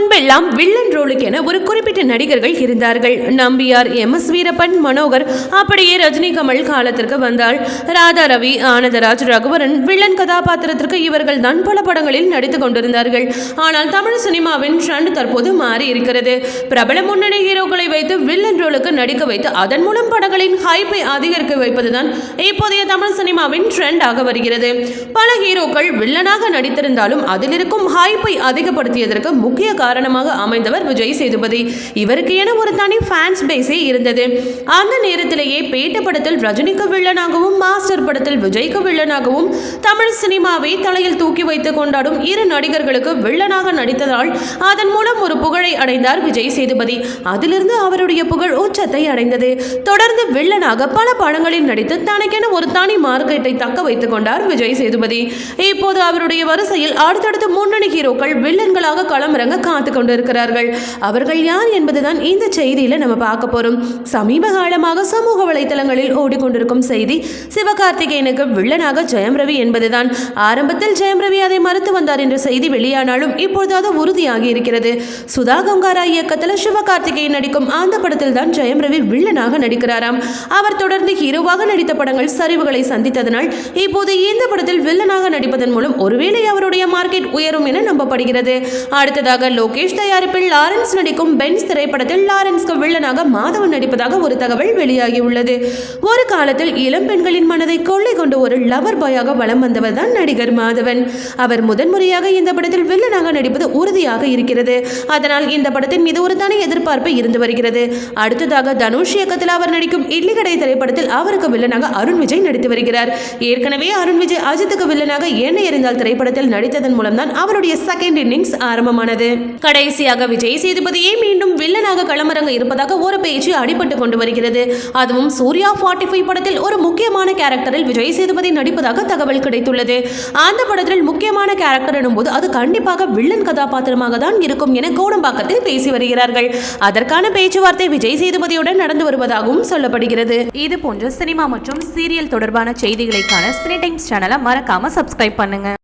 முன்பெல்லாம் வில்லன் ரோலுக்கென ஒரு குறிப்பிட்ட நடிகர்கள் இருந்தார்கள். நம்பியார் எம். எஸ். வீரப்பன் மனோகர் அப்படியே ரஜினி கமல் காலத்திற்கு வந்தால் ராதா ரவி ஆனந்தராஜ் ரகுவரன் வில்லன் கதாபாத்திரத்திற்கு இவர்கள் தான் பல படங்களில் நடித்துக் கொண்டிருந்தார்கள். ஆனால் தமிழ் சினிமாவின் ட்ரெண்ட் தற்போது மாறி இருக்கிறது. பிரபல முன்னணி ஹீரோக்களை வைத்து வில்லன் ரோலுக்கு நடிக்க வைத்து அதன் மூலம் படங்களின் ஹைப்பை அதிகரிக்க வைப்பதுதான் இப்போதைய தமிழ் சினிமாவின் ட்ரெண்ட் ஆக வருகிறது. பல ஹீரோக்கள் வில்லனாக நடித்திருந்தாலும் அதில் இருக்கும் ஹைப்பை அதிகப்படுத்தியதற்கு முக்கிய காரணம் காரணமாக அமைந்தவர் விஜய் சேதுபதி. இவருக்கு என ஒரு தனி ஃபேன்ஸ் பேஸே இருந்தது. அந்த நேரத்திலேயே பேட்ட படத்தில் ரஜினிக்கு வில்லனாகவும் மாஸ்டர் படத்தில் விஜய்க்கு வில்லனாகவும் தமிழ் சினிமாவை தலையில் தூக்கி வைத்து கொண்டாடும் இரு நடிகர்களுக்கு வில்லனாக நடித்ததால் அதன் மூலம் ஒரு புகழை அடைந்தார் விஜய் சேதுபதி. அதிலிருந்து அவருடைய புகழ் உச்சத்தை அடைந்தது. தொடர்ந்து வில்லனாக பல படங்களில் நடித்து தனக்கென ஒரு தனி மார்க்கெட்டை தக்க வைத்துக் கொண்டார் விஜய் சேதுபதி. இப்போது அவருடைய வரிசையில் அடுத்தடுத்து முன்னணி ஹீரோக்கள் வில்லன்களாக களமிறங்க காத்து கொண்டிருக்கிறார்கள் அவர்கள் யார் என்பதுதான் இந்த செய்தியில் நம்ம பார்க்க போறோம். சமீப காலமாக சமூக வலைத்தளங்களில் ஓடிக்கொண்டிருக்கும் செய்தி சிவகார்த்திகேயனுக்கு வில்லனாக ஜெயம் ரவி என்பதுதான். ஆரம்பத்தில் ஜெயம் ரவி அதை மறுத்து வந்தார் என்ற செய்தி வெளியானாலும் இப்பொழுது அது உறுதியாகி இருக்கிறது. சுதா கங்காரா இயக்கத்தில் சிவகார்த்திகேயன் நடிக்கும் அந்த படத்தில் தான் ஜெயம் ரவி வில்லனாக நடிக்கிறாராம். அவர் தொடர்ந்து ஹீரோவாக நடித்த படங்கள் சரிவுகளை சந்தித்ததனால் இப்போது இந்த படத்தில் வில்லனாக நடிப்பதன் மூலம் ஒருவேளை அவருடைய மார்க்கெட் உயரும் என நம்பப்படுகிறது. அடுத்ததாக லோகேஷ் தயாரிப்பில் லாரன்ஸ் நடிக்கும் பென்ஸ் திரைப்படத்தில் லாரன்ஸ்க்கு வில்லனாக மாதவன் நடிப்பதாக ஒரு தகவல் வெளியாகியுள்ளது. ஒரு காலத்தில் இளம் பெண்களின் மனதை கொள்ளை கொண்டு ஒரு லவர் பாயாக வலம் வந்தவர் தான் நடிகர் மாதவன். அவர் முதன்முறையாக இந்த படத்தில் வில்லனாக நடிப்பது உறுதியாக இருக்கிறது. அதனால் இந்த படத்தின் மீது ஒரு தனி எதிர்பார்ப்பு இருந்து வருகிறது. அடுத்ததாக தனுஷ் இயக்கத்தில் அவர் நடிக்கும் இல்லிகடை திரைப்படத்தில் அவருக்கு வில்லனாக அருண் விஜய் நடித்து வருகிறார். ஏற்கனவே அருண் விஜய் அஜித்துக்கு வில்லனாக எண்ணெய் எறிந்தால் திரைப்படத்தில் நடித்ததன் மூலம்தான் அவருடைய செகண்ட் இன்னிங்ஸ் ஆரம்பமானது. கடைசியாக விஜய் சேதுபதியே மீண்டும் வில்லனாக களமிறங்க இருப்பதாக ஒரு பேச்சு அடிபட்டு கொண்டு வருகிறது. அதுவும் சூர்யா ஃபார்ட்டி ஃபைவ் படத்தில் ஒரு முக்கியமான கேரக்டரில் விஜய் சேதுபதி நடிப்பதாக தகவல் கிடைத்துள்ளது. அந்த படத்தில் முக்கியமான கேரக்டர் எனும்போது அது கண்டிப்பாக வில்லன் கதாபாத்திரமாக தான் இருக்கும் என கோடம்பாக்கத்தில் பேசி வருகிறார்கள். அதற்கான பேச்சுவார்த்தை விஜய் சேதுபதியுடன் நடந்து வருவதாகவும் சொல்லப்படுகிறது. இது போன்ற சினிமா மற்றும் சீரியல் தொடர்பான செய்திகளைக்கான சினி டைம்ஸ் சேனலை மறக்காம சப்ஸ்கிரைப் பண்ணுங்க.